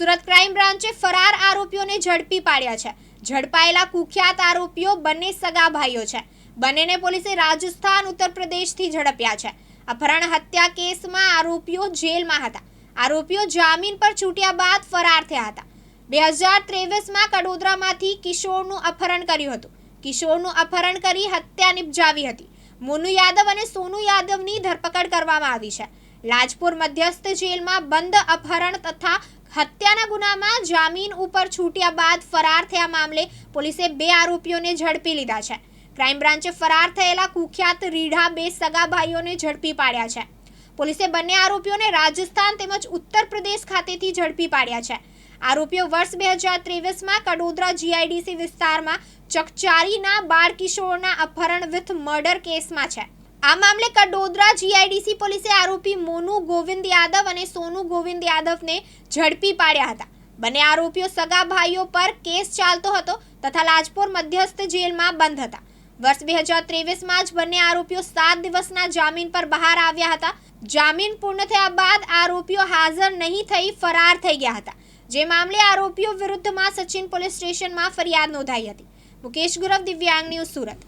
Surat crime બ્રાન્ચે ફરાર આરોપીઓને ઝડપી પાડ્યા છે. ઝડપાયેલા કુખ્યાત આરોપીઓ બંને સગા ભાઈઓ છે. બંનેને પોલીસે રાજસ્થાન ઉત્તર પ્રદેશથી ઝડપ્યા છે. અપહરણ હત્યા કેસમાં આરોપીઓ જેલમાં હતા. આરોપીઓ જામીન પર છૂટ્યા બાદ ફરાર થયા હતા. બે હજાર ત્રેવીસમાં કડોદરામાંથી કિશોરનું અપહરણ કર્યું હતું. કિશોરનું અપહરણ કરી હત્યા નિપજાવી હતી. મોનુ યાદવ અને સોનુ યાદવની ધરપકડ કરવામાં આવી છે. લાજપુર મધ્યસ્થ જેલમાં બંધ અપહરણ તથા હત્યાના ગુનામાં જામીન ઉપર છૂટ્યા બાદ ફરાર થયા મામલે પોલીસે બે આરોપીઓને ઝડપી લીધા છે. ક્રાઇમ બ્રાન્ચે ફરાર થયેલા કુખ્યાત રીઢા બે સગા ભાઈઓને ઝડપી પાડ્યા છે. પોલીસે બંને આરોપીઓને રાજસ્થાન તેમજ ઉત્તર પ્રદેશ ખાતેથી ઝડપી પાડ્યા છે. આરોપીઓ વર્ષ બે હજાર ત્રેવીસમાં કડોદરા જીઆઈડીસી વિસ્તારમાં ચકચારીના બાળ કિશોરના અપહરણ વિથ મર્ડર કેસમાં છે. આ મામલે કડોદરા જીઆઈડીસી પોલીસે આરોપી મોનુ ગોવિંદ યાદવ અને સોનુ ગોવિંદ યાદવને ઝડપી પાડ્યા હતા. બંને આરોપીઓ સગા ભાઈઓ પર કેસ ચાલતો હતો તથા લાજપોર મધ્યસ્થ જેલમાં બંધ હતા. વર્ષ બે હજાર ત્રેવીસમાં જ બંને આરોપીઓ સાત દિવસના જામીન પર બહાર આવ્યા હતા. જામીન પૂર્ણ થયા બાદ આરોપીઓ હાજર નહીં થઈ ફરાર થઈ ગયા હતા. જે મામલે આરોપીઓ વિરુદ્ધમાં સચિન પોલીસ સ્ટેશનમાં ફરિયાદ નોંધાઈ હતી. મુકેશ ગુરવ, દિવ્યાંગ ન્યૂઝ સુરત.